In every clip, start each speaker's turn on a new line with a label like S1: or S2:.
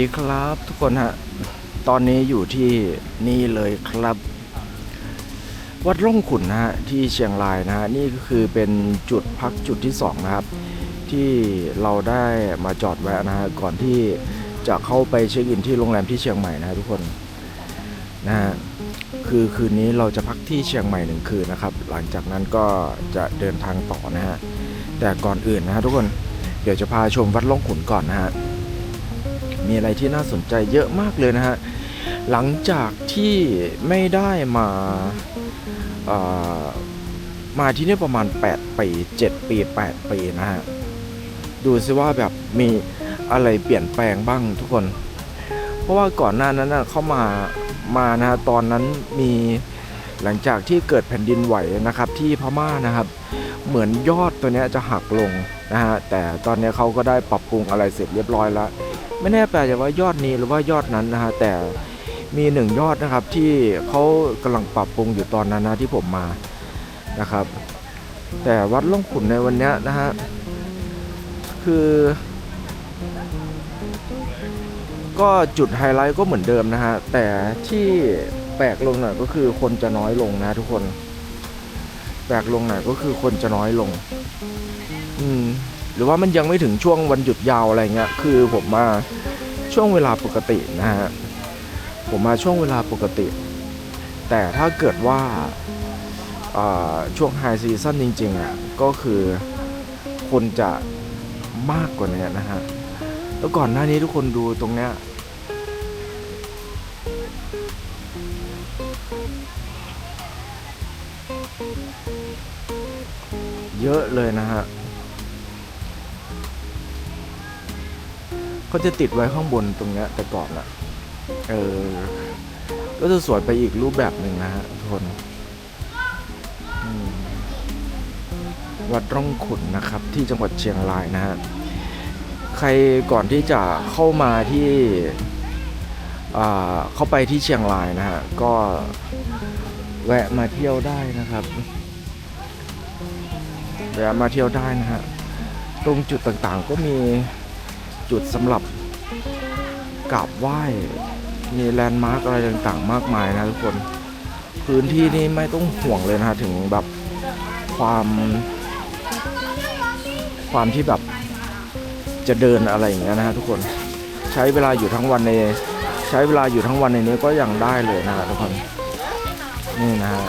S1: ดีครับทุกคนฮะ ตอนนี้อยู่ที่นี่เลยครับ วัดร่องขุนนะฮะที่เชียงรายนะฮะนี่ก็คือเป็นจุดพักจุดที่สองนะครับ ที่เราได้มาจอดแวะนะฮะก่อนที่จะเข้าไปเช็คอินที่โรงแรมที่เชียงใหม่นะฮะทุกคนนะฮะคือคืนนี้เราจะพักที่เชียงใหม่หนึ่งคืนนะครับ หลังจากนั้นก็จะเดินทางต่อนะฮะแต่ก่อนอื่นนะฮะทุกคนเดี๋ยวจะพาชมวัดร่องขุนก่อนนะฮะ มีอะไรที่น่าสนใจเยอะมากเลยนะฮะ หลังจากที่ไม่ได้มาเอ่อมาที่นี่ประมาณ 8 ปี 7 ปี 8 ปีนะฮะ ดูซิว่าแบบมีอะไรเปลี่ยนแปลงบ้างทุกคน เพราะว่าก่อนหน้านั้นนะเข้ามามานะฮะตอนนั้นมีหลังจากที่เกิดแผ่นดินไหวนะครับที่พม่านะครับ เหมือนยอดตัวนี้จะหักลงนะฮะแต่ตอนนี้เขาก็ได้ปรับปรุงอะไรเสร็จเรียบร้อยแล้ว ไม่แน่ใจว่ายอดนี้หรือว่ายอดนั้นนะฮะแต่มีหนึ่งยอดนะครับที่เขากำลังปรับปรุงอยู่ตอนนั้นนะที่ผมมานะครับ แต่วัดล่องขุนในวันนี้นะฮะคือ ก็จุดไฮไลท์ก็เหมือนเดิมนะฮะแต่ที่แปลกลงหน่อยก็คือคนจะน้อยลงนะทุกคน แปลกลงหน่อยก็คือคนจะน้อยลง อืม รือว่ามันยังไม่ถึงช่วงวันหยุดยาวอะไรเงี้ยคือผมมาช่วงเวลาปกตินะฮะผมมาช่วงเวลาปกติ แต่ถ้าเกิดว่าช่วงไฮซีซั่นจริงๆอะก็คือคนจะมากกว่านี้นะฮะแล้วก่อนหน้านี้ทุกคนดูตรงเนี้ยเยอะเลยนะฮะ เขาจะติดไว้ข้างบนตรงเนี้ยแต่ก่อนอะเออ ก็จะสวยไปอีกรูปแบบหนึ่งนะฮะทุกคนวัดร่องขุนนะครับ ที่จังหวัดเชียงรายนะฮะใครก่อนที่จะเข้ามาที่อ่าเข้าไปที่เชียงรายนะฮะก็แวะมาเที่ยวได้นะครับแวะมาเที่ยวได้นะฮะตรงจุดต่างๆก็มี จุดสำหรับกราบไหว้มีแลนด์มาร์กอะไรต่างๆ มากมายนะทุกคน พื้นที่นี้ไม่ต้องห่วงเลยนะถึงแบบความความที่แบบจะเดินอะไรอย่างเงี้ยนะฮะทุกคนใช้เวลาอยู่ทั้งวันในใช้เวลาอยู่ทั้งวันในนี้ก็ยังได้เลยนะทุกคนนี่นะฮะ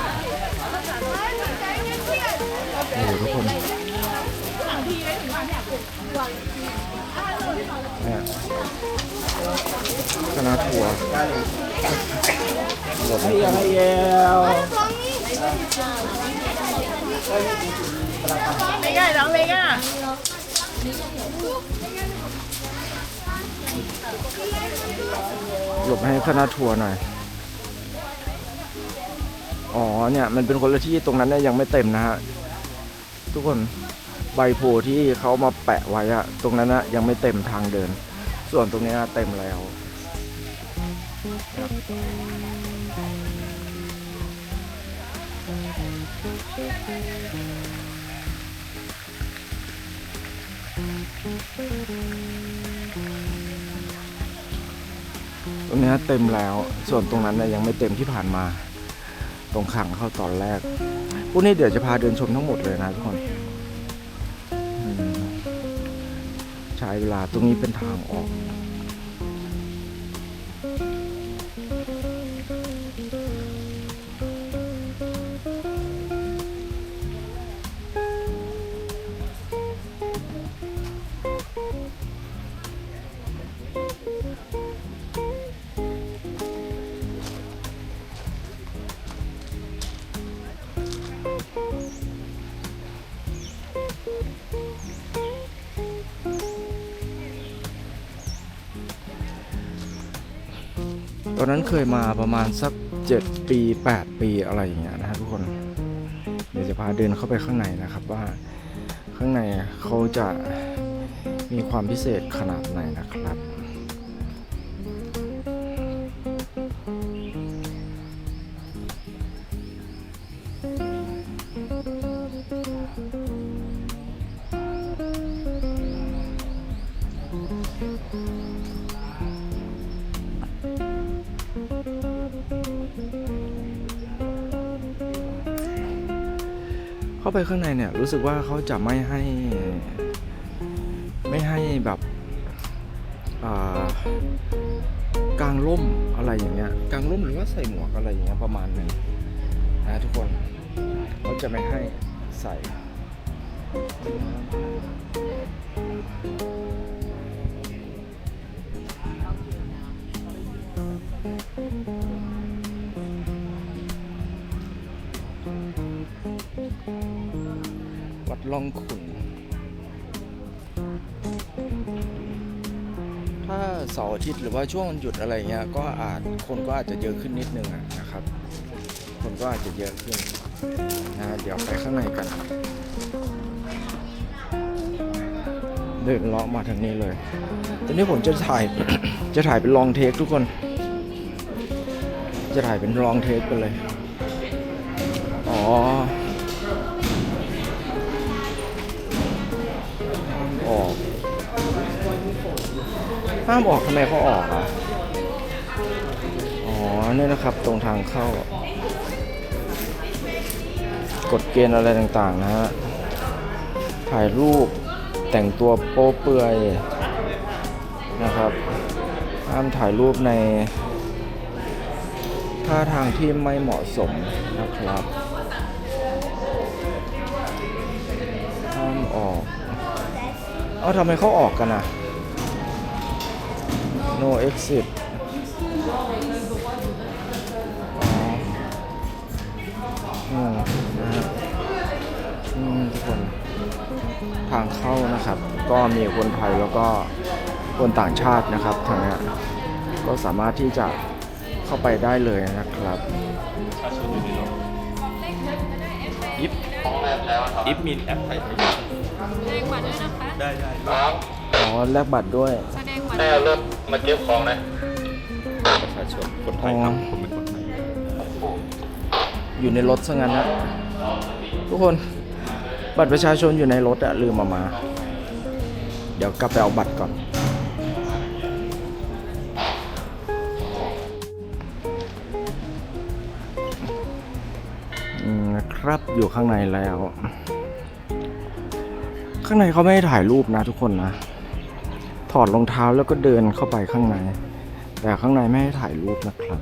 S1: คณะทัวร์หลบให้ยังไงเยว
S2: Mấy cái đó mấy cái à?
S1: หลบให้คณะทัวร์หน่อย อ๋อเนี่ยมันเป็นคนละที่ตรงนั้นเนี่ยยังไม่เต็มนะฮะ ทุกคนใบโพที่เขามาแปะไว้อะตรงนั้นนะยังไม่เต็มทางเดิน ส่วนตรงนี้เต็มแล้ว ตรงนี้เต็มแล้ว ส่วนตรงนั้นยังไม่เต็มที่ผ่านมา ตรงขังเข้าตอนแรก พวกนี้เดี๋ยวจะพาเดินชมทั้งหมดเลยนะทุกคน ใช้เวลาตรงนี้เป็นทางออก เคยมาประมาณสัก 7 ปี 8 ปีอะไรอย่างเงี้ยนะฮะทุกคน เดี๋ยวจะพาเดินเข้าไปข้างในนะครับว่าข้างในเขาจะมีความพิเศษขนาดาไปข้างในเนี่ยรู้สึกว่าเขาจะไม่ให้ ไม่ให้แบบอ่ากางร่มอะไรอย่างเงี้ยกางร่มหรือว่าใส่หมวกอะไรอย่างเงี้ยประมาณนึงนะทุกคนเขาจะไม่ให้ใส่ ล่องขุน ถ้าเสาร์อาทิตย์หรือว่าช่วงวันหยุดอะไรเงี้ย ก็อาจคนก็อาจจะเยอะขึ้นนิดนึงนะครับ คนก็อาจจะเยอะขึ้นนะเดี๋ยวไปข้างในกัน เดินเลาะมาทางนี้เลยตอนนี้ผมจะถ่าย จะถ่ายเป็นลองเทคทุกคน จะถ่ายเป็นลองเทคไปเลย อ๋อ ห้ามออกทำไมเขาออกอะ อ๋อเนี่ยนะครับตรงทางเข้ากฎเกณฑ์อะไรต่างๆนะฮะ ถ่ายรูปแต่งตัวโป๊เปลือยนะครับ ห้ามถ่ายรูปในท่าทางที่ไม่เหมาะสมนะครับ ห้ามออก เอ้าทำไมเขาออกกันอะ no exit อ๋ออืมนะฮะอืมทุกคนทางเข้านะครับ ก็มีคนไทยแล้วก็คนต่างชาตินะครับทางเนี้ยก็สามารถที่จะเข้าไปได้เลยนะครับ
S2: ชาชนอยู่ในรถยิบยิบมีแอปไทยไทย
S3: แสดงบัตรด้วยนะคะ
S2: ได้ได้
S1: อ๋อแลกบัตรด้วย
S3: แสดงบัตร
S4: แม่เริ่มมาเก็บของนะ
S2: ประชาชนคนไทยครับ ผมเป็นคนไทย
S1: อยู่ในรถซะงั้นนะทุกคนบัตรประชาชนอยู่ในรถอะลืมเออกมา เดี๋ยวกลับไปเอาบัตรก่อนอืมนะครับอยู่ข้างในแล้ว ข้างในเขาไม่ให้ถ่ายรูปนะทุกคนนะ ถอดรองเท้าแล้วก็เดินเข้าไปข้างใน แต่ข้างในไม่ให้ถ่ายรูปนะครับ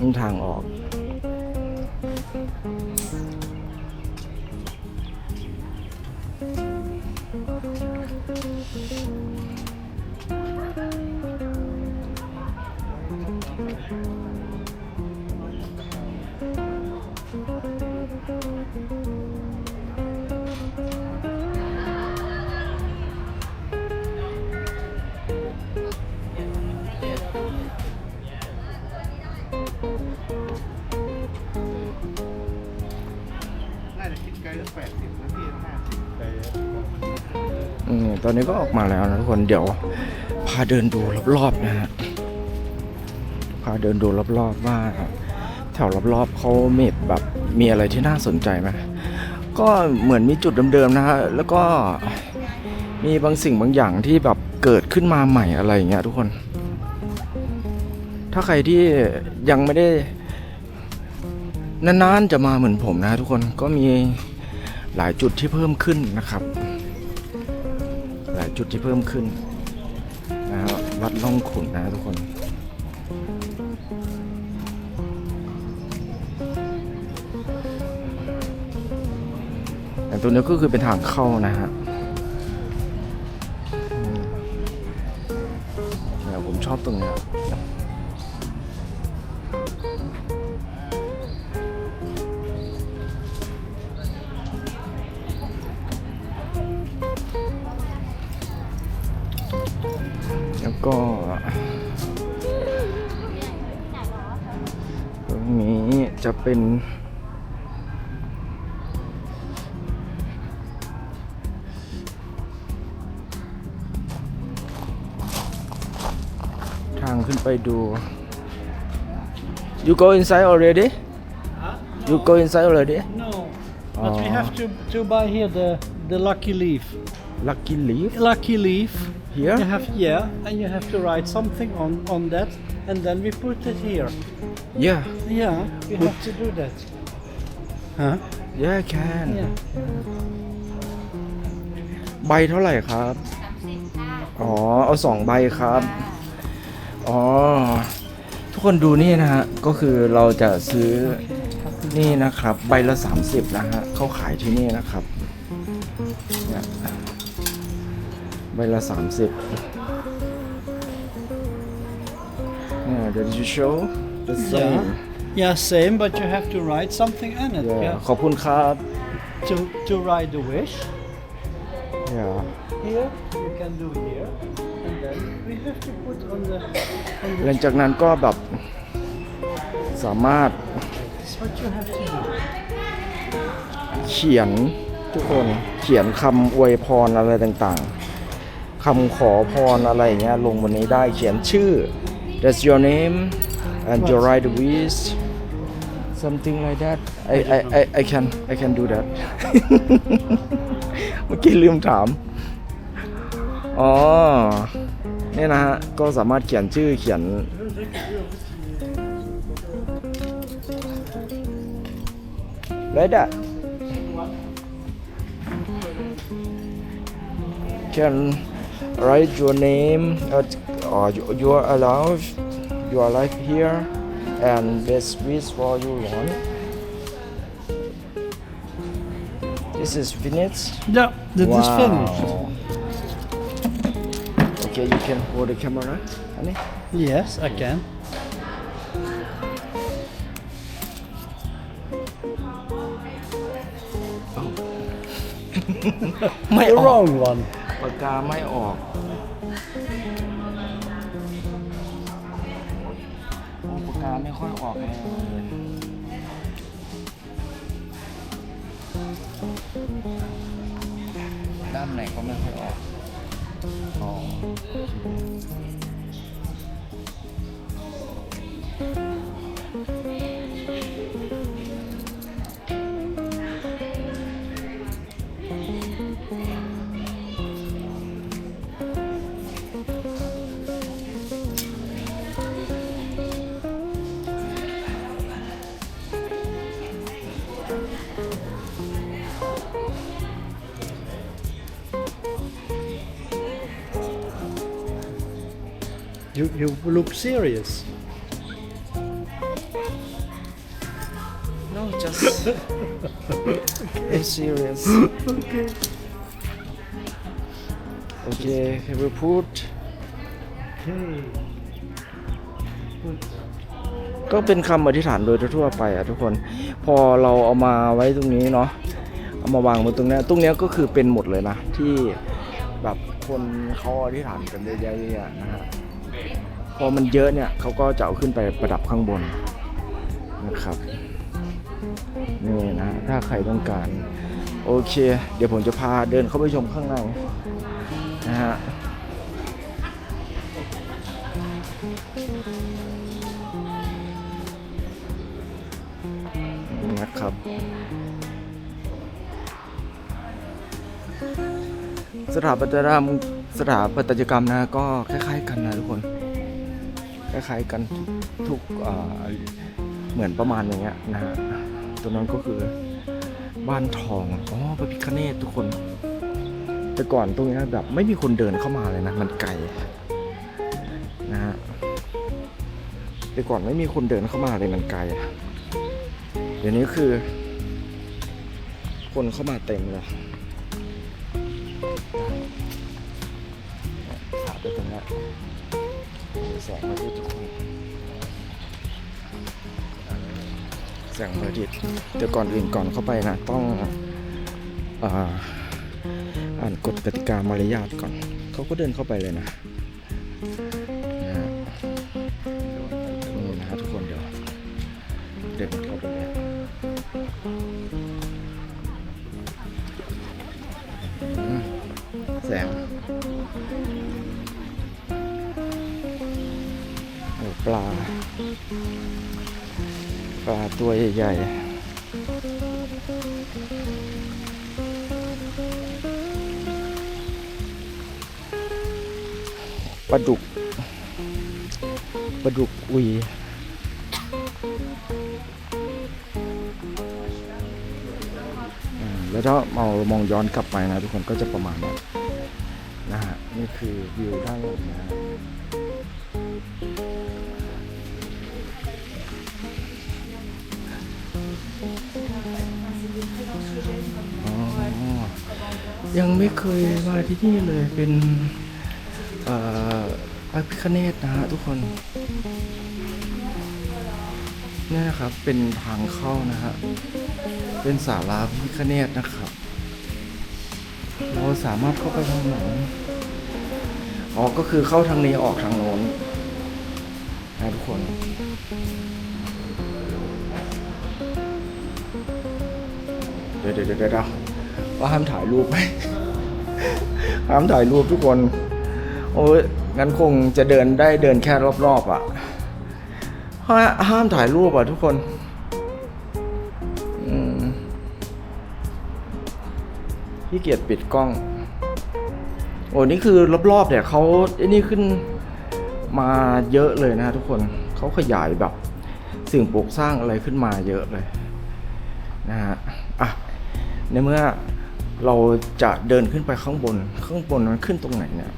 S1: นี่ทางออก
S4: นนี้
S1: ก็ออกมาแล้วนะทุกคนเดี๋ยวพาเดินดูรอบๆนะฮะพาเดินดูรอบๆว่าแถวรอบๆเขาเมีแบบมีอะไรที่น่าสนใจไหมก็เหมือนมีจุดเดิมๆนะฮะแล้วก็มีบางสิ่งบางอย่างที่แบบเกิดขึ้นมาใหม่อะไรอย่างเงี้ยทุกคน ถ้าใครที่ยังไม่ได้นานๆจะมาเหมือนผมนะทุกคนก็มีหลายจุดที่เพิ่มขึ้นนะครับ จุดที่เพิ่มขึ้นนะฮะวัดล่องขุนนะทุกคนแต่ตัวนี้ก็คือเป็นทางเข้านะฮะเนี่ยผมชอบตรงเนี้ ก็ตรงนี้จะเป็นทางขึ้นไปดู you go inside already
S5: Huh?
S1: you go inside already
S5: No, but we
S1: Oh.
S5: have to to buy here the the lucky leaf.
S1: lucky leaf
S5: Lucky leaf.
S1: Here
S5: You have yeah, and you have to write something on on that, and then we put it here.
S1: yeah
S5: Yeah, we have to do that. Huh?
S1: yeah can
S5: Yeah.
S1: ใบเท่าไหร่ครับ อ๋อ เอาสองใบครับ อ๋อ ทุกคนดูนี่นะฮะ ก็คือเราจะซื้อนี่นะครับ ใบละ 30นะฮะเขาขายที่นี่นะครับ ใบละ 30เนี่ย did you show the same
S5: Yeah, same, but you have to write something on it.
S1: yeah.
S5: Yeah.
S1: ขอบคุณครับ
S5: To to write the wish
S1: yeah.
S5: here, you can do here, and then we have to put on the. On
S1: หลั
S5: the
S1: งจากนั้นก็แบบสามารถ
S5: that's what you have to do.
S1: เขียนทุกคนเขียนคำอวยพรอะไรต่างๆ คำขอพรอะไรอย่างเงี้ยลงบนนี้ได้เขียนชื่อ that's your name and your right wish something like that I I I I can I can do that เมื่อกี้ลืมถาม อ๋อเนี่ยนะฮะ ก็สามารถเขียนชื่อเขียน like that can write your name uh, your you are allowed you are here and this is for you want this is finished
S5: yeah this wow. is finished
S1: okay you can hold the camera honey.
S5: Yes i can.
S1: Oh. my
S5: wrong one.
S1: ปากกาไม่ออกปากกาไม่ค่อยออกเลยด้านไหนก็ไม่ค่อยออกอ๋อ
S5: You you look serious.
S1: No, just I'm serious.
S5: Okay.
S1: Okay, we put
S5: Okay.
S1: ก็เป็นคำอธิษฐานโดยทั่วๆไปอะทุกคน พอเราเอามาไว้ตรงนี้เนาะเอามาวางบนตรงเนี้ยตรงเนี้ยก็คือเป็นหมดเลยนะ ที่แบบคนเขาอธิษฐานกันเยอะๆๆนะฮะ พอมันเยอะเนี่ยเขาก็จะเอาขึ้นไปประดับข้างบนนะครับนี่นะถ้าใครต้องการ โอเค เดี๋ยวผมจะพาเดินเข้าไปชมข้างในนะฮะนะครับ สถาปัตยกรรมสถาปัตยกรรมนะก็คล้ายๆกันนะทุกคน คล้ายๆกันทุกเหมือนประมาณอย่างเงี้ยนะฮะตรงนั้นก็คือบ้านทอง อ๋อพระพิคเนตทุกคน แต่ก่อนตรงนี้แบบไม่มีคนเดินเข้ามาเลยนะ มันไกลนะฮะ แต่ก่อนไม่มีคนเดินเข้ามาเลยมันไกล เดี๋ยวนี้คือ คนเข้ามาเต็มเลย สงพระอาทิตย์แต่ก่อนอื่นก่อนเข้าไปนะต้องอ่านกฎกติกามารยาทก่อน เขาก็เดินเข้าไปเลยนะ ปลาตัวใหญ่ๆปลาดุกปลาดุกอุยอ่าแล้วถ้าเรามองย้อนกลับไปนะทุกคนก็จะประมาณนี้นะฮะนี่คือวิวด้านหลังนะ ยังไม่เคยมาที่นี่เลยเป็นอพระพิคเนตนะฮะทุกคนเนี่ยนะครับเป็นทางเข้านะฮะเป็นศาลาพระพิคเนตนะครับ เราสามารถเข้าไปทางไหนอ๋อก็คือเข้าทางนี้ออกทางโน้นนะทุกคนเดี๋ยวเดี๋ยวเดี๋ยวเดี๋ย ว่าห้ามถ่ายรูปไหมห้ามถ่ายรูปทุกคน โอ้ยงั้นคงจะเดินได้เดินแค่รอบๆอะห้าห้ามถ่ายรูปอะทุกคนอืมพี่เกียจปิดกล้อง โอ้นี่คือรอบๆเนี่ยเขาไอ้นี่ขึ้นมาเยอะเลยนะทุกคนเขาขยายแบบสิ่งปลูกสร้างอะไรขึ้นมาเยอะเลยนะฮะอะในเมื่อ เราจะเดินขึ้นไปข้างบน ข้างบนมันขึ้นตรงไหนเนี่ย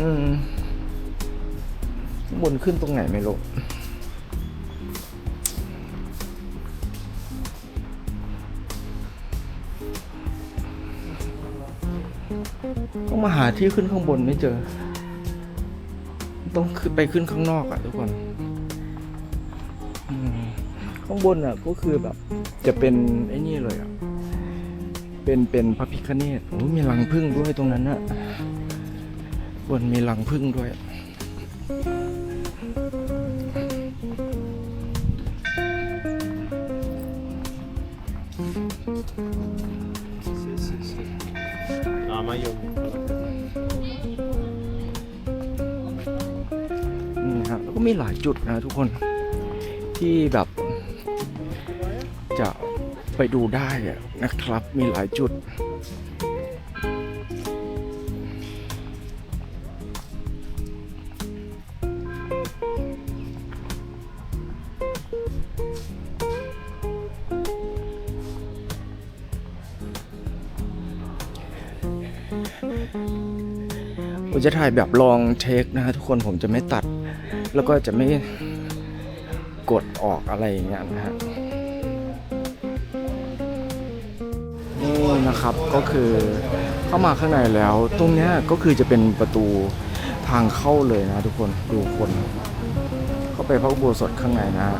S1: อืม ข้างบนขึ้นตรงไหนไม่รู้ต้องมาหาที่ขึ้นข้างบนไม่เจอ ต้องไปขึ้นข้างนอกอะทุกคน อืม ข้างบนอะก็คือแบบจะเป็นไอ้นี่เลยอะเป็นเป็นพระพิคเนตโอ้ยมีรังผึ้งด้วยตรงนั้นอะบนมีรังผึ้งด้วย
S2: อ่ามายม
S1: นี่ฮะแล้วก็มีหลายจุดนะทุกคนที่แบบจะ ไปดูได้นะครับมีหลายจุด ผมจะถ่ายแบบลองเทคนะฮะทุกคนผมจะไม่ตัด แล้วก็จะไม่กดออกอะไรอย่างเงี้ยนะฮะ นี่นะครับ ก็คือเข้ามาข้างในแล้ว ตรงเนี้ยก็คือจะเป็นประตูทางเข้าเลยนะทุกคนดูคนเข้าไปพระอุโบสถข้างในนะฮะ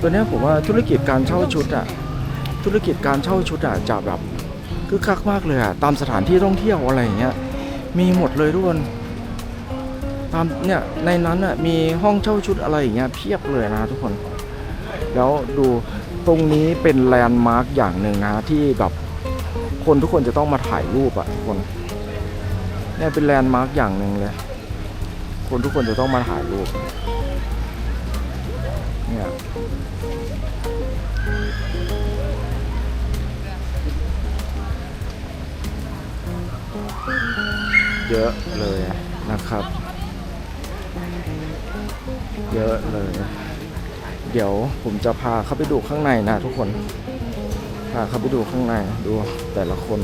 S1: ตัวเนี้ยผมว่าธุรกิจการเช่าชุดอะธุรกิจการเช่าชุดอะจะแบบคือคักมากเลยอะตามสถานที่ท่องเที่ยวอะไรอย่างเงี้ยมีหมดเลยทุกคนตามเนี่ยในนั้นอะมีห้องเช่าชุดอะไรอย่างเงี้ยเพียบเลยนะทุกคน แล้วดูตรงนี้เป็นแลนด์มาร์กอย่างหนึ่งนะที่แบบ คนทุกคนจะต้องมาถ่ายรูปอะทุกคนเนี่ยเป็นแลนด์มาร์กอย่างหนึ่งเลย คนทุกคนจะต้องมาถ่ายรูป เนี่ย เยอะเลยนะครับ เยอะเลย เดี๋ยวผมจะพาเข้าไปดูข้างในนะทุกคน พาเข้าไปดูข้างในดูแต่ละคน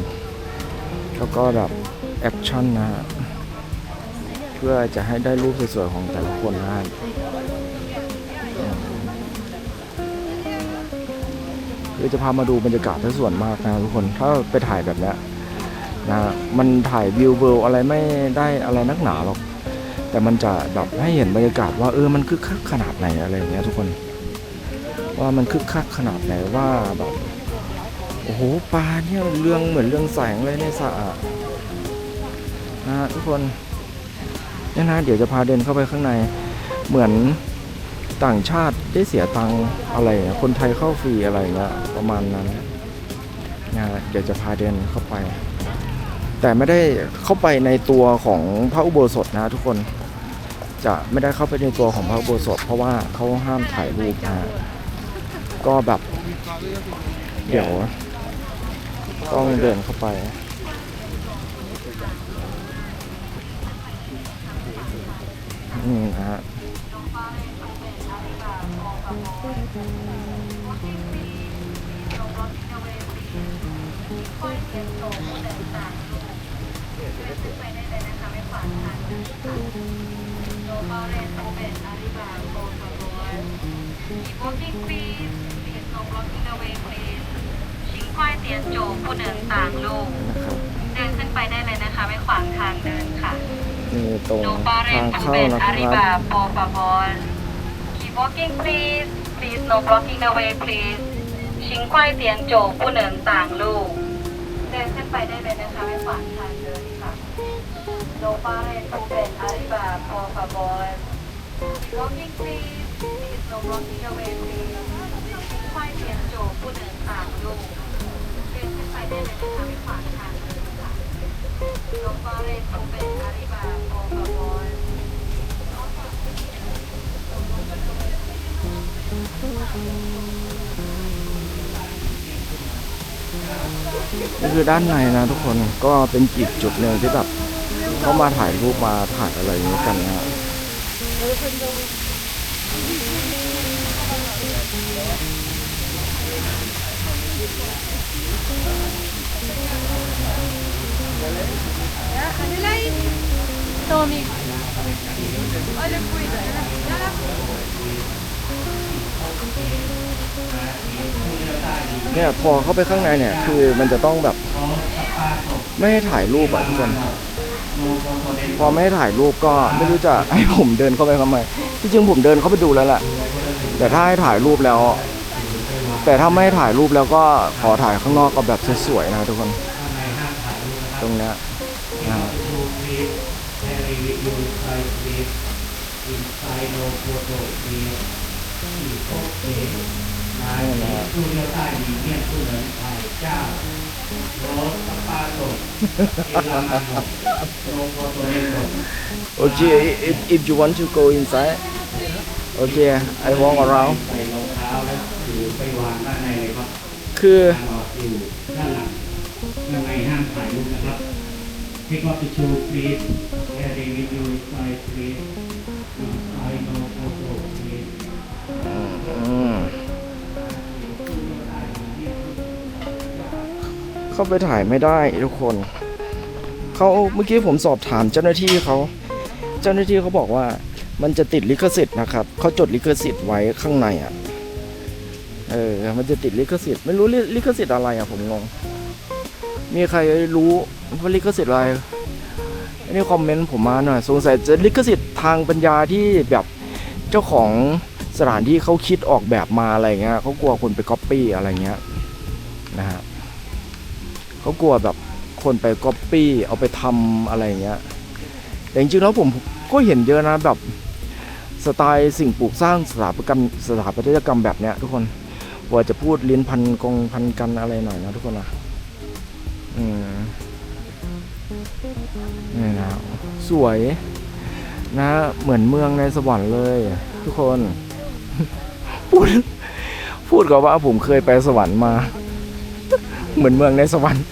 S1: แล้วก็แบบแอคชั่นนะฮะเพื่อจะให้ได้รูปสวยๆของแต่ละคนนะฮะเดี๋ยจะพามาดูบรรยากาศทั้งส่วนมากนะทุกคนถ้าไปถ่ายแบบนี้นะมันถ่ายวิวเวิลอะไรไม่ได้อะไรนักหนาหรอก แต่มันจะแบบให้เห็นบรรยากาศว่าเออมันคึกคักขนาดไหนอะไรอย่างเงี้ยทุกคน ว่ามันคึกคักขนาดไหนว่าแบบ โอ้โหปลาเนี่ยเรื่องเหมือนเรื่องแสงเลยในสระอะนะทุกคนเนี่ยนะเดี๋ยวจะพาเดินเข้าไปข้างในเหมือนต่างชาติได้เสียตังอะไร คนไทยเข้าฟรีอะไรเงี้ยประมาณนั้นนะเดี๋ยวจะพาเดินเข้าไป แต่ไม่ได้เข้าไปในตัวของพระอุโบสถนะทุกคนจะไม่ได้เข้าไปในตัวของพระอุโบสถ เพราะว่าเขาห้ามถ่ายรูปนะก็แบบ เดี๋ยว ต้องเดินเข้าไป นี่นะฮะ
S3: Walking please please no blocking the way please ชิงควายเตียนโจผู้เดินต่างลูก
S1: นะครับ
S3: เดินขึ้นไปได้เลยนะคะ ไม่ขวางทางเดินค่ะ
S1: นี่ตรง
S3: No
S1: ทา
S3: barren
S1: งเข้า
S3: Puben
S1: นะค
S3: Arriba
S1: รับ
S3: por favor Keep walking please please no blocking the way please ชิงควายเตียนโจผู้เดินต่างลูกเดินขึ้นไปได้เลยนะคะ ไม่ขวางทางเดินค่ะ No barren Puben Arriba por favor Keep walking please please no blocking the way please นี่คื
S1: อด้านในนะทุกคนก็เป็นอีกจุดหนึ่งที่แบบเข้ามาถ่ายรูปมาถ่ายอะไรอย่างนี้กันนะ เนี่ยพอเข้าไปข้างในเนี่ย คือมันจะต้องแบบ ไม่ให้ถ่ายรูปอะทุกคน พอไม่ให้ถ่ายรูปก็ไม่รู้จะให้ผมเดินเข้าไปทำไมที่จริงผมเดินเข้าไปดูแล้วแหละแต่ถ้าให้ถ่ายรูปแล้ว แต่ถ้าไม่ให้ถ่ายรูปแล้วก็ขอถ่ายข้างนอกก็แบบสวยๆนะทุกคน รงเนี้ยนะฮะนี่นะฮะ Okay, if, if you want to go inside, okay, I walk around.
S6: ใส่รองเท้าแล้วถือไปวางด้านในเลยครับ
S1: คือ
S6: ทางออกอยู่ด้านหลังด้านในห้ามถ่ายรูปนะครับ Pick up the shoe please Carry with you inside please Outside no photo please
S1: เข้าไปถ่ายไม่ได้ทุกคนเขาเมื่อกี้ผมสอบถามเจ้าหน้าที่เขาเจ้าหน้าที่เขาบอกว่า มันจะติดลิขสิทธิ์นะครับเขาจดลิขสิทธิ์ไว้ข้างในอะเออ มันจะติดลิขสิทธิ์ ไม่รู้ลิลิขสิทธิ์อะไรอะผมงง มีใครรู้ ว่าลิขสิทธิ์อะไรอันนี้คอมเมนต์ผมมาหน่อยสงสัยจะลิขสิทธิ์ทางปัญญาที่แบบเจ้าของสถานที่เขาคิดออกแบบมาอะไรเงี้ยเขากลัวคนไปก๊อปปี้อะไรเงี้ยนะฮะเขากลัวแบบคนไปก๊อปปี้เอาไปทำอะไรเงี้ยแต่จริงๆแล้วผมก็เห็นเยอะนะแบบสไตล์สิ่งปลูกสร้างสถาปัตยกรรมสถาปัตยกรรมแบบเนี้ยทุกคนว่าจะพูดลิ้นพันกองพันกันอะไรหน่อยนะทุกคนนะอืม นี่นะ สวยนะ เหมือนเมืองในสวรรค์เลย ทุกคน พูด พูดกับว่าผมเคยไปสวรรค์มา เหมือนเมืองในสวรรค์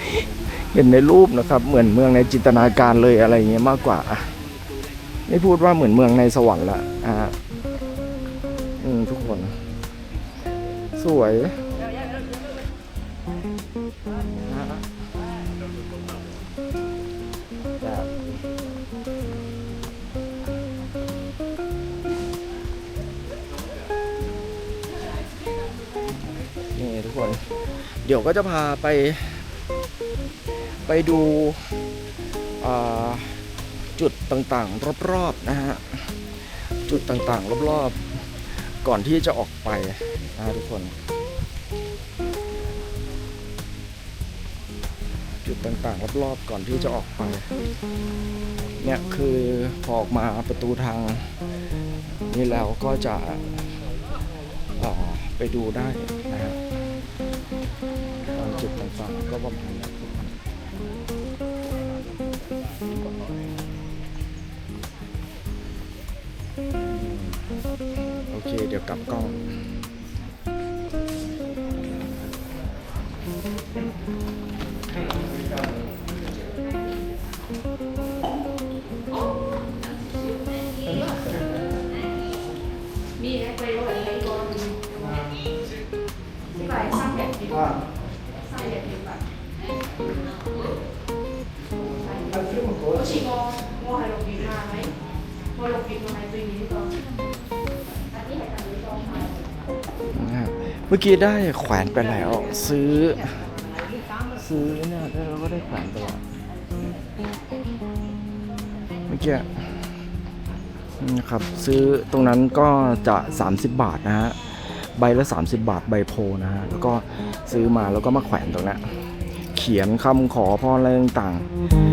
S1: เห็นในรูปนะครับ เหมือนเมืองในจินตนาการเลยอะไรเงี้ยมากกว่าไม่พูดว่าเหมือนเมืองในสวรรค์ละอะอืมทุกคน สวย เดี๋ยวก็จะพาไป ไปดูจุดต่างๆ รอบๆนะฮะ จุดต่างๆ รอบๆ ก่อนที่จะออกไปนะทุกคน จุดต่างๆ รอบๆ ก่อนที่จะออกไป เนี่ยคือพอออกมาประตูทาง นี้แล้วก็จะออไปดูได้ ก็ประมาณนั้นโอเค เดี๋ยวกลับกล้อง มื่อกี้ได้แขวนไปแล้ว ซื้อ ซื้อเนี่ยแล้วเราก็ได้แขวนไปแล้วเมื่อกี้นะครับซื้อตรงนั้นก็จะ 30 บาทนะฮะใบละ 30 บาทใบโพนะฮะแล้วก็ซื้อมาแล้วก็มาแขวนตรงนี้เขียนคำขอพรอะไรต่างๆ